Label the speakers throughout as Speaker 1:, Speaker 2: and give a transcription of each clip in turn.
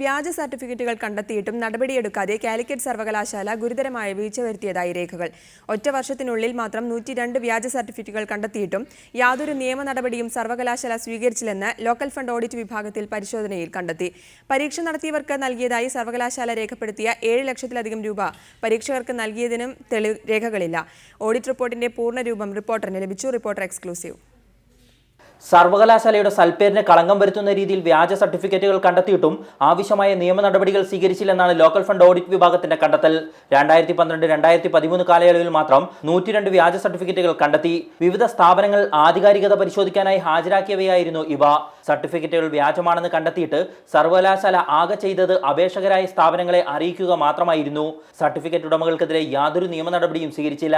Speaker 1: വ്യാജ സർട്ടിഫിക്കറ്റുകൾ കണ്ടെത്തിയിട്ടും നടപടിയെടുക്കാതെ കാലിക്കറ്റ് സർവകലാശാല ഗുരുതരമായ വീഴ്ച വരുത്തിയതായി രേഖകൾ. ഒറ്റ വർഷത്തിനുള്ളിൽ മാത്രം നൂറ്റി രണ്ട് വ്യാജ സർട്ടിഫിക്കറ്റുകൾ കണ്ടെത്തിയിട്ടും യാതൊരു നിയമ നടപടിയും സർവകലാശാല സ്വീകരിച്ചില്ലെന്ന് ലോക്കൽ ഫണ്ട് ഓഡിറ്റ് വിഭാഗത്തിൽ പരിശോധനയിൽ കണ്ടെത്തി. പരീക്ഷ നടത്തിയവർക്ക് നൽകിയതായി സർവകലാശാല രേഖപ്പെടുത്തിയ ഏഴ് ലക്ഷത്തിലധികം രൂപ പരീക്ഷകർക്ക് നൽകിയതിനും രേഖകളില്ല. ഓഡിറ്റ് റിപ്പോർട്ടിന്റെ പൂർണരൂപം റിപ്പോർട്ടറിന് ലഭിച്ചു. Reporter exclusive.
Speaker 2: സർവകലാശാലയുടെ സൽപ്പേരിന് കളങ്കം വരുത്തുന്ന രീതിയിൽ വ്യാജ സർട്ടിഫിക്കറ്റുകൾ കണ്ടെത്തിയിട്ടും ആവശ്യമായ നിയമ നടപടികൾ സ്വീകരിച്ചില്ലെന്നാണ് ലോക്കൽ ഫണ്ട് ഓഡിറ്റ് വിഭാഗത്തിന്റെ കണ്ടെത്തൽ. രണ്ടായിരത്തി പന്ത്രണ്ട് രണ്ടായിരത്തി പതിമൂന്ന് കാലയളവിൽ മാത്രം നൂറ്റിരണ്ട് വ്യാജ സർട്ടിഫിക്കറ്റുകൾ കണ്ടെത്തി. വിവിധ സ്ഥാപനങ്ങൾ ആധികാരികത പരിശോധിക്കാനായി ഹാജരാക്കിയവയായിരുന്നു ഇവ. സർട്ടിഫിക്കറ്റുകൾ വ്യാജമാണെന്ന് കണ്ടെത്തിയിട്ട് സർവകലാശാല ആകെ ചെയ്തത് അപേക്ഷകരായ സ്ഥാപനങ്ങളെ അറിയിക്കുക മാത്രമായിരുന്നു. സർട്ടിഫിക്കറ്റ് ഉടമകൾക്കെതിരെ യാതൊരു നിയമ നടപടിയും സ്വീകരിച്ചില്ല.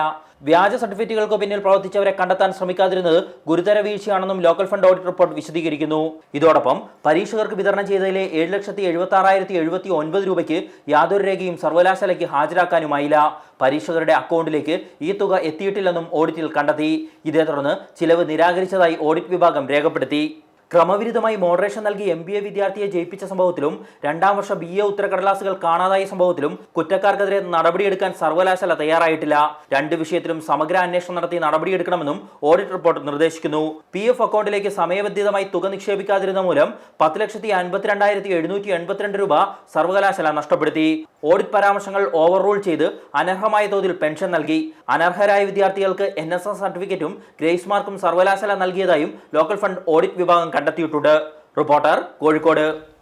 Speaker 2: വ്യാജ സർട്ടിഫിക്കറ്റുകൾക്ക് പിന്നിൽ പ്രവർത്തിച്ചവരെ കണ്ടെത്താൻ ശ്രമിക്കാതിരുന്നത് ഗുരുതര വീഴ്ചയാണെന്നും ലോക്കൽ ഫണ്ട് ഓഡിറ്റ് റിപ്പോർട്ട് വിശദീകരിക്കുന്നു. ഇതോടൊപ്പം പരീക്ഷകർക്ക് വിതരണം ചെയ്തതിലെ ഏഴ് ലക്ഷത്തി എഴുപത്തി ആറായിരത്തി എഴുപത്തി ഒൻപത് രൂപയ്ക്ക് യാതൊരു രേഖയും സർവകലാശാലയ്ക്ക് ഹാജരാക്കാനുമായില്ല. പരീക്ഷകരുടെ അക്കൗണ്ടിലേക്ക് ഈ തുക എത്തിയിട്ടില്ലെന്നും ഓഡിറ്റിൽ കണ്ടെത്തി. ഇതേ തുടർന്ന് ചിലവ് നിരാകരിച്ചതായി ഓഡിറ്റ് വിഭാഗം രേഖപ്പെടുത്തി. ക്രമവിരുദ്ധമായി മോഡറേഷൻ നൽകി എം ബി എ വിദ്യാർത്ഥിയെ ജയിപ്പിച്ച സംഭവത്തിലും രണ്ടാം വർഷ ബി എ ഉത്തരക്കടലാസുകൾ കാണാതായ സംഭവത്തിലും കുറ്റക്കാർക്കെതിരെ നടപടിയെടുക്കാൻ സർവകലാശാല തയ്യാറായിട്ടില്ല. രണ്ട് വിഷയത്തിലും സമഗ്ര അന്വേഷണം നടത്തി നടപടിയെടുക്കണമെന്നും ഓഡിറ്റ് റിപ്പോർട്ട് നിർദ്ദേശിക്കുന്നു. പി എഫ് അക്കൗണ്ടിലേക്ക് സമയബന്ധിതമായി തുക നിക്ഷേപിക്കാതിരുന്ന മൂലം പത്ത് ലക്ഷത്തി അൻപത്തിരണ്ടായിരത്തി എഴുന്നൂറ്റി എൺപത്തിരണ്ട് രൂപ സർവകലാശാല നഷ്ടപ്പെടുത്തി. ഓഡിറ്റ് പരാമർശങ്ങൾ ഓവർറൂൾ ചെയ്ത് അനർഹമായ തോതിൽ പെൻഷൻ നൽകി. അനർഹരായ വിദ്യാർത്ഥികൾക്ക് എൻ സർട്ടിഫിക്കറ്റും ഗ്രേസ് മാർക്കും സർവകലാശാല നൽകിയതായും ലോക്കൽ ഫണ്ട് ഓഡിറ്റ് വിഭാഗം കണ്ടെത്തിയിട്ടുണ്ട്. റിപ്പോർട്ടർ കോഴിക്കോട്.